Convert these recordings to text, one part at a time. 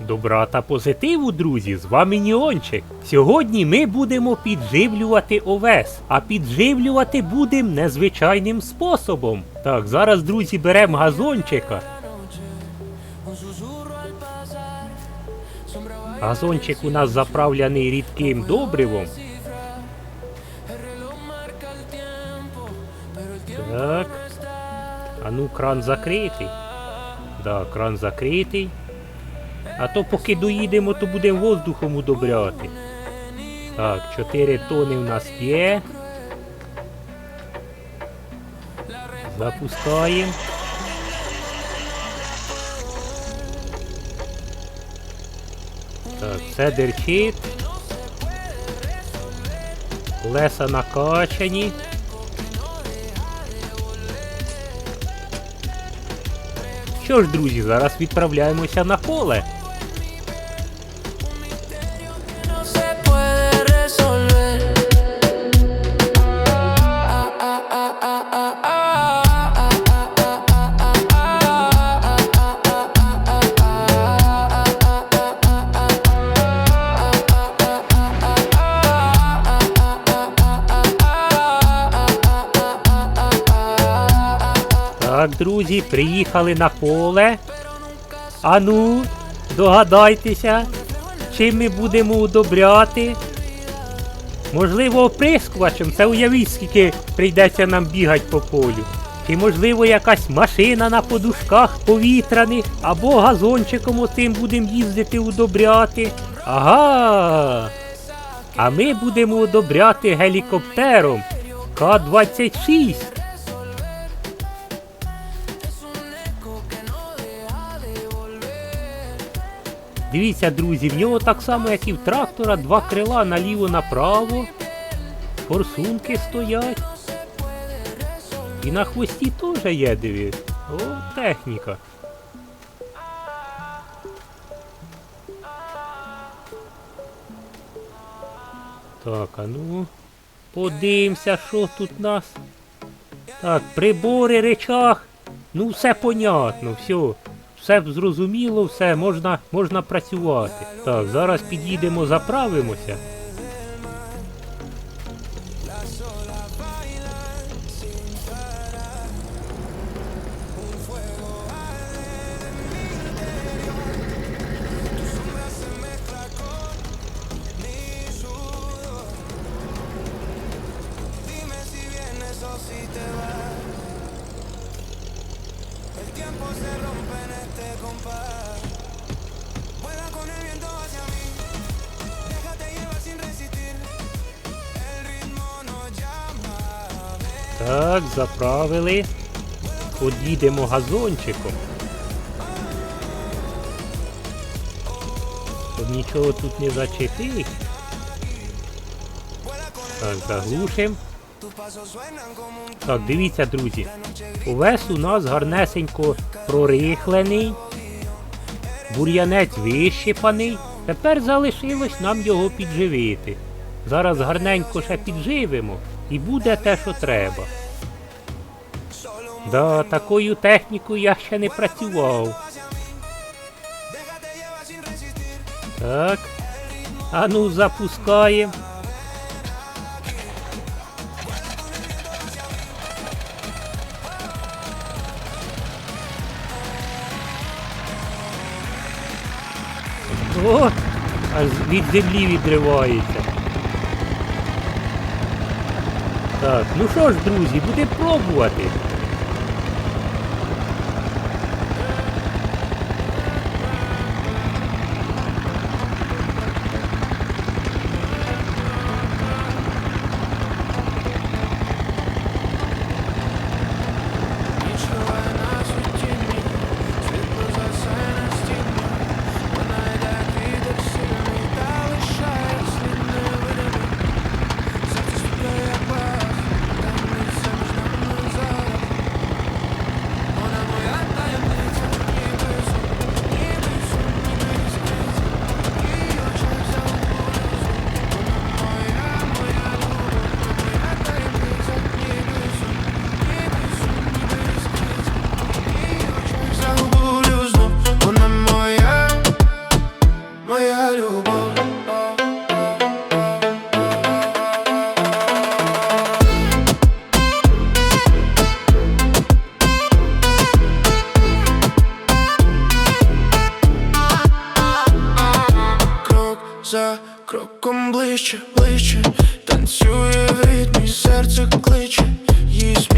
Добра та позитиву, друзі, з вами Ніончик. Сьогодні ми будемо підживлювати овес, а підживлювати будемо незвичайним способом. Так, зараз, друзі, беремо газончика. Газончик у нас заправлений рідким добривом. Так. А ну кран закритий. Да, кран закритий. А то поки доїдемо, то будемо воздухом удобряти. Так, 4 тони в нас є. Запускаємо. Так, все дерчить. Колеса накачані. Що ж, друзі, зараз відправляємося на поле. Так, друзі, приїхали на поле. Ану, догадайтеся, чим ми будемо удобряти. Можливо, оприскувачем. Це уявіть, скільки прийдеться нам бігати по полю. Чи можливо якась машина на подушках повітряних, або газончиком отим будемо їздити удобряти. Ага. А ми будемо удобряти гелікоптером К-26. Дивіться, друзі, в нього так само, як і в трактора, два крила наліво-направо. Форсунки стоять. І на хвості теж є, дивись. О, техніка. Так, а ну. Подивимося, що тут у нас. Так, прибори, речах. Ну, все понятно, все. Все зрозуміло, все, можна, можна працювати. Так, зараз під'їдемо, заправимося. Так, заправили. Под'їдемо газончиком. Щоб нічого тут не зачепить. Так, заглушимо. Так, дивіться, друзі. Увесь у нас гарнесенько прорихлений. Бур'янець вищипаний. Тепер залишилось нам його підживити. Зараз гарненько ще підживимо і буде те, що треба. Да, такою технікою я ще не працював. Так. А ну запускаємо. О, аж від землі відривається. Так, ну що ж, друзі, будемо пробувати.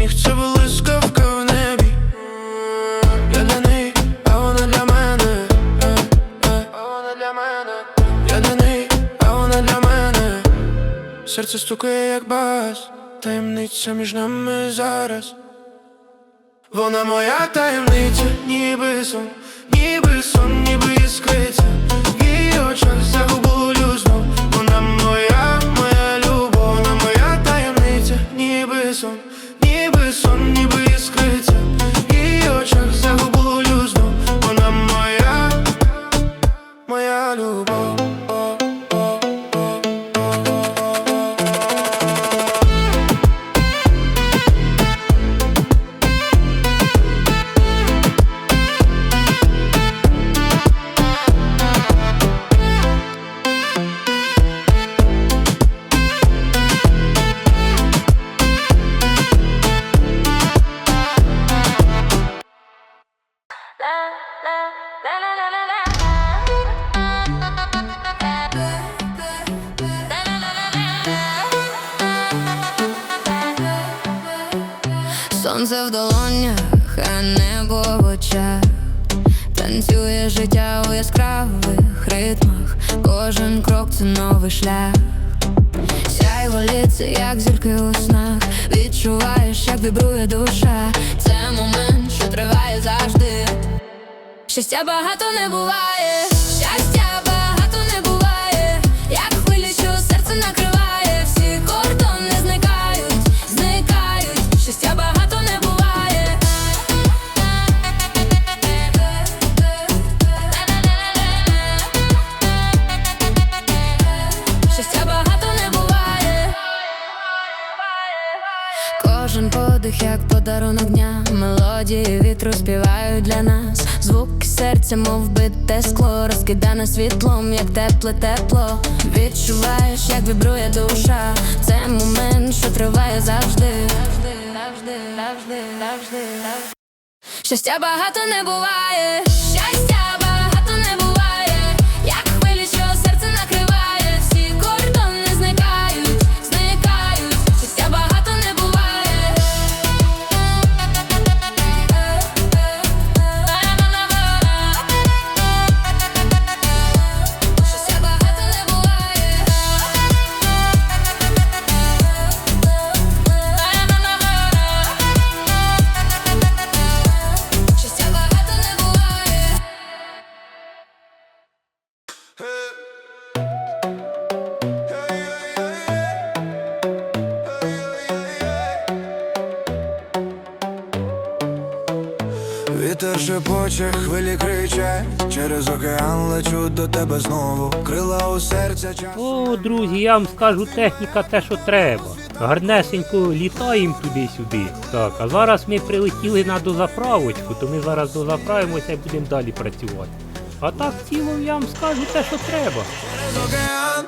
Її це блискавка в небі. Я для неї, а вона для мене, для мене, я для неї, а вона для мене. Серце стукає, як бас, таємниця між нами зараз. Вона моя таємниця, ніби сон, ніби сон, ніби іскриця. В її очах загублю це новий шлях. Сяй воліться, як зірки у снах. Відчуваєш, як вібрує душа. Це момент, що триває завжди. Щастя багато не буває, щастя серця, мов бите скло, розкидане світлом, як тепле тепло. Відчуваєш, як вібрує душа. Це момент, що триває завжди. Завжди, завжди, завжди, завжди, завжди. Щастя багато не буває, щастя шепоче, хвилі кричать, через океан лечу до тебе знову. Крила у серця час. О, друзі, я вам скажу, техніка те, що треба. Гарнесенько літаємо туди-сюди. Так, а зараз ми прилетіли на дозаправочку, то ми зараз дозаправимося і будемо далі працювати. А так в цілому я вам скажу те, що треба. Через океан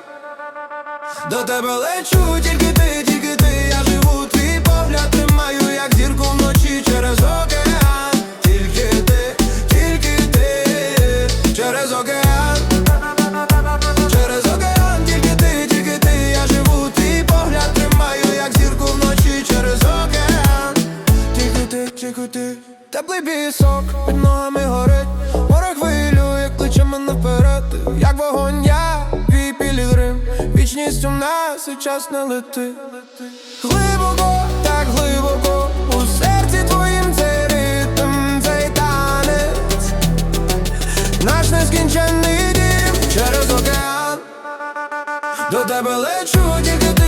До тебе лечу, тільки ти, тільки ти, я живу, твій погляд тримаю, як зірку вночі через океан. Теплий пісок під ногами горить, море хвилю, як кличе мене вперед, як вогонь я, твій пілігрим, вічність у нас і час не летить. Глибоко, так глибоко, у серці твоїм цей ритм, цей танець, наш нескінченний дім через океан. До тебе лечу, тільки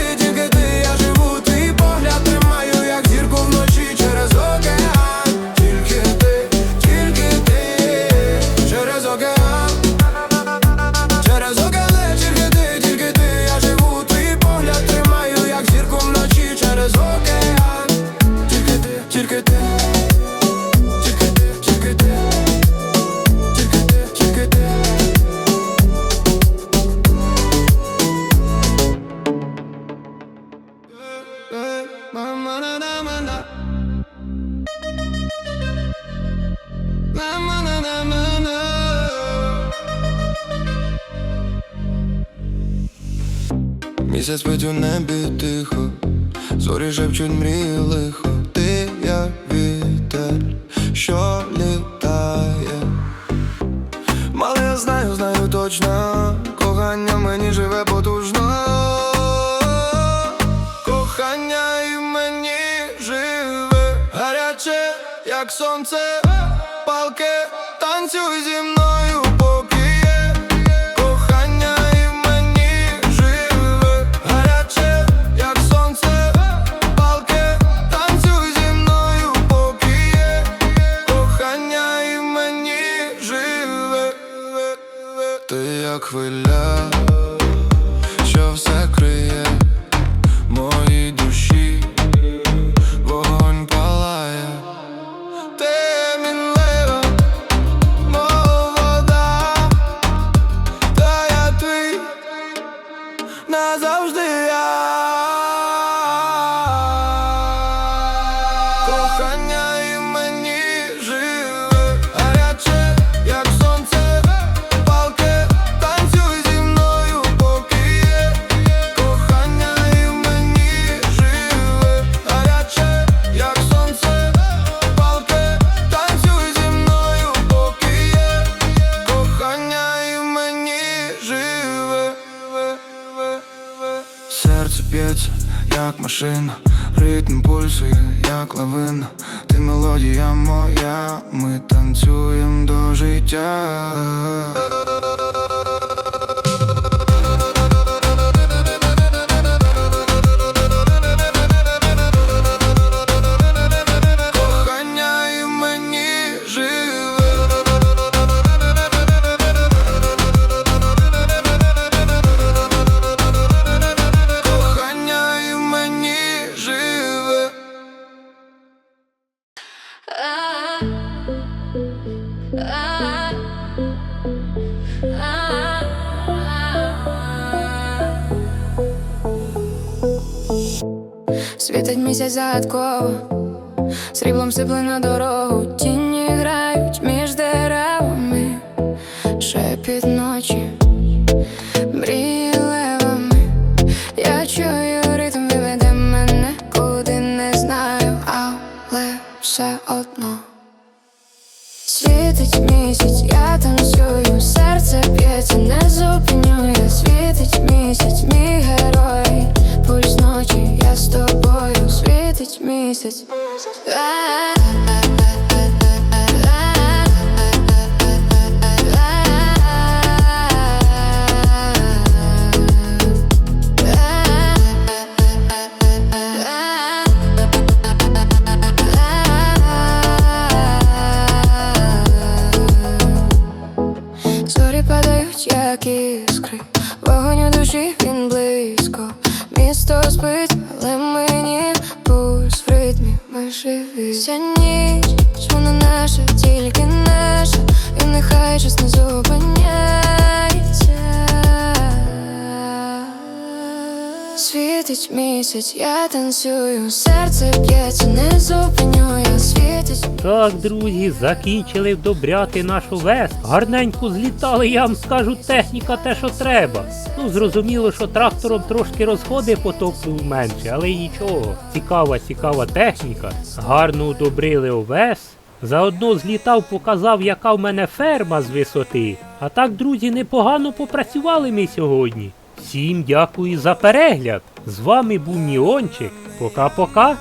Місяць спить у небі тихо, зорі шепчуть мрії лихо, ти як вітер, що як машина, ритм пульсує, як лавина. Ти мелодія моя, ми танцюємо до життя. Світить місяць загадково, сріблом сипли на дорогу, тіні грають Зорі падають, як іскри, вогонь у душі він близько. Місто спить, але мені пульс в ритмі ми живі. Ця ніч, вона наша, тільки наша, і нехай час не зупиняється. Світить місяць, я танцюю, серце б'ється, не зупиню я світить. Так, друзі, закінчили вдобряти нашу вес. Гарненько злітали, я вам скажу, техніка те, що треба. Ну, зрозуміло, що трактором трошки розходи потоплю менше, але й нічого. Цікава, цікава техніка. Гарно удобрили овес. Заодно злітав, показав, яка в мене ферма з висоти. А так, друзі, непогано попрацювали ми сьогодні. Всім дякую за перегляд. З вами був Ніончик. Пока-пока.